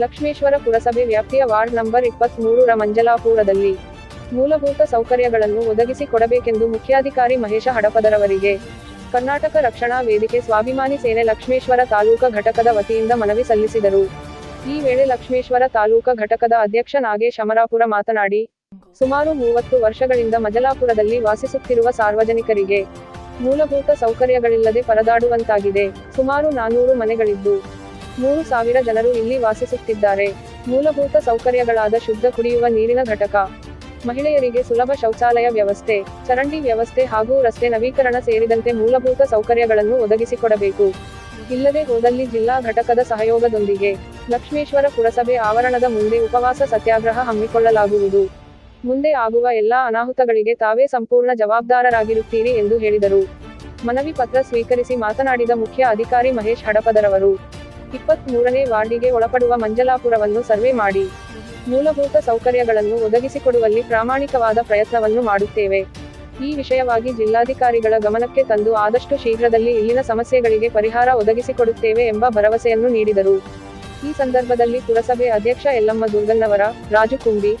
ಲಕ್ಷ್ಮೇಶ್ವರ ಪುರಸಭೆ ವ್ಯಾಪ್ತಿಯ ward number ಇಪ್ಪತ್ಮೂರರ ಮಂಜಲಾಪುರದಲ್ಲಿ ಮೂಲಭೂತ ಸೌಕರ್ಯಗಳನ್ನು ಒದಗಿಸಿಕೊಡಬೇಕೆಂದು ಮುಖ್ಯಾಧಿಕಾರಿ ಮಹೇಶ ಹಡಪದರವರಿಗೆ ಕರ್ನಾಟಕ ರಕ್ಷಣಾ ವೇದಿಕೆ ಸ್ವಾಭಿಮಾನಿ ಸೇನೆ ಲಕ್ಷ್ಮೇಶ್ವರ ತಾಲೂಕಾ ಘಟಕದ ವತಿಯಿಂದ ಮನವಿ ಸಲ್ಲಿಸಿದರು. ಈ ವೇಳೆ ಲಕ್ಷ್ಮೇಶ್ವರ ತಾಲೂಕಾ ಘಟಕದ ಅಧ್ಯಕ್ಷ ನಾಗೇಶ್ ಅಮರಾಪುರ ಮಾತನಾಡಿ, ಸುಮಾರು ಮೂವತ್ತು ವರ್ಷಗಳಿಂದ ಮಜಲಾಪುರದಲ್ಲಿ ವಾಸಿಸುತ್ತಿರುವ ಸಾರ್ವಜನಿಕರಿಗೆ ಮೂಲಭೂತ ಸೌಕರ್ಯಗಳಿಲ್ಲದೆ ಪರದಾಡುವಂತಾಗಿದೆ. ಸುಮಾರು ನಾನೂರು ಮನೆಗಳಿದ್ದು, ಮೂರು ಸಾವಿರ ಜನರು ಇಲ್ಲಿ ವಾಸಿಸುತ್ತಿದ್ದಾರೆ. ಮೂಲಭೂತ ಸೌಕರ್ಯಗಳಾದ ಶುದ್ಧ ಕುಡಿಯುವ ನೀರಿನ ಘಟಕ, ಮಹಿಳೆಯರಿಗೆ ಸುಲಭ ಶೌಚಾಲಯ ವ್ಯವಸ್ಥೆ, ಚರಂಡಿ ವ್ಯವಸ್ಥೆ ಹಾಗೂ ರಸ್ತೆ ನವೀಕರಣ ಸೇರಿದಂತೆ ಮೂಲಭೂತ ಸೌಕರ್ಯಗಳನ್ನು ಒದಗಿಸಿಕೊಡಬೇಕು. ಇಲ್ಲದೆ ಹೋದಲ್ಲಿ ಜಿಲ್ಲಾ ಘಟಕದ ಸಹಯೋಗದೊಂದಿಗೆ ಲಕ್ಷ್ಮೇಶ್ವರ ಪುರಸಭೆ ಆವರಣದ ಮುಂದೆ ಉಪವಾಸ ಸತ್ಯಾಗ್ರಹ ಹಮ್ಮಿಕೊಳ್ಳಲಾಗುವುದು. ಮುಂದೆ ಆಗುವ ಎಲ್ಲಾ ಅನಾಹುತಗಳಿಗೆ ತಾವೇ ಸಂಪೂರ್ಣ ಜವಾಬ್ದಾರರಾಗಿರುತ್ತೀರಿ ಎಂದು ಹೇಳಿದರು. ಮನವಿ ಪತ್ರ ಸ್ವೀಕರಿಸಿ ಮಾತನಾಡಿದ ಮುಖ್ಯ ಅಧಿಕಾರಿ ಮಹೇಶ್ ಹಡಪದರವರು ಇಪ್ಪತ್ತ್ ಮೂರನೇ ವಾರ್ಡಿಗೆ ಒಳಪಡುವ ಮಂಜಲಾಪುರವನ್ನು ಸರ್ವೆ ಮಾಡಿ. ಮೂಲಭೂತ ಸೌಕರ್ಯಗಳನ್ನು ಒದಗಿಸಿಕೊಡುವಲ್ಲಿ ಪ್ರಾಮಾಣಿಕವಾದ ಪ್ರಯತ್ನವನ್ನು ಮಾಡುತ್ತೇವೆ. ಈ ವಿಷಯವಾಗಿ ಜಿಲ್ಲಾಧಿಕಾರಿಗಳ ಗಮನಕ್ಕೆ ತಂದು ಆದಷ್ಟು ಶೀಘ್ರದಲ್ಲಿ ಇಲ್ಲಿನ ಸಮಸ್ಯೆಗಳಿಗೆ ಪರಿಹಾರ ಒದಗಿಸಿಕೊಡುತ್ತೇವೆ ಎಂಬ ಭರವಸೆಯನ್ನು ನೀಡಿದರು. ಈ ಸಂದರ್ಭದಲ್ಲಿ ಪುರಸಭೆ ಅಧ್ಯಕ್ಷ ಯಲ್ಲಮ್ಮ ದುರ್ಗನ್ನವರ ರಾಜು ಕುಂಬಿ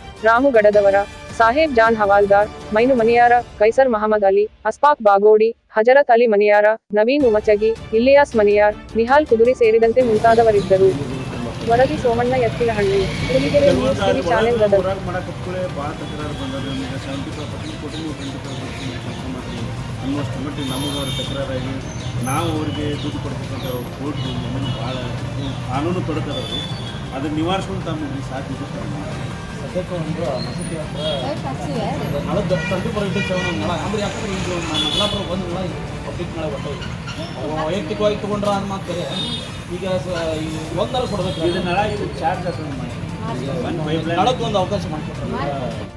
ಸಾಹೇಬ್ ಜಾನ್ ಹವಾಲ್ದಾರ್, ಮೈನು ಮನಿಯಾರ, ಕೈಸರ್ ಮಹಮ್ಮದ್ ಅಲಿ ಅಸ್ಪಾಕ್ ಬಾಗೋಡಿ, ಹಜರತ್ ಅಲಿ ಮನಿಯಾರ, ನವೀನ್ ಉಮಚಗಿ ಇಲ್ಲಿಯಾಸ್ ಮನಿಯಾರ್, ನಿಹಾಲ್ ಕುದುರಿ ಸೇರಿದಂತೆ ಮುಂತಾದವರಿದ್ದರು. ವರದಿ Somanna Ettinahalli. Huligere news TV channel Gadag ಅನ್ನೋಷ್ಟು ಮಟ್ಟಿಗೆ ನಮಗೆ ಅವ್ರ ತಕರಾರಾಗಿ ನಾವು ಅವರಿಗೆ ದುಡ್ಡು ಕೊಡ್ತಕ್ಕಂಥ ಕೋರ್ಟ್ ನಮಗೆ ಭಾಳ ಕಾನೂನು ತೊಡಕದವ್ರಿ. ಅದನ್ನು ನಿವಾರಿಸ್ಕೊಂಡು ತಮ್ಮ ಸಾಧ್ಯ ಸದ್ಯಕ್ಕೆ ಒಂದು ಮಸೂತಿ ಹತ್ರ ಫೋರ್ ಇಂಟು ಸೆವೆನ್ ಅಂದ್ರೆ ಯಾಕಂದ್ರೆ ಒಂದು ಪಬ್ಲಿಕ್ ನಳ ಒಟ್ಟು ಅವು ವೈಯಕ್ತಿಕವಾಗಿ ತೊಗೊಂಡ್ರ ಅಂತ ಮಾತಾರೆ ಈಗ ಸ- ಈ ಒಂದರ ಕೊಡಬೇಕು ಇದು ನಳ ಇದು ಚಾರ್ಜ್ ಆಗ್ತದೆ ಮಾಡಿ. ಒಂದು ಪೈಪ್ ನಳಕ್ಕೆ ಒಂದು ಅವಕಾಶ ಮಾಡಿಕೊಟ್ರೆ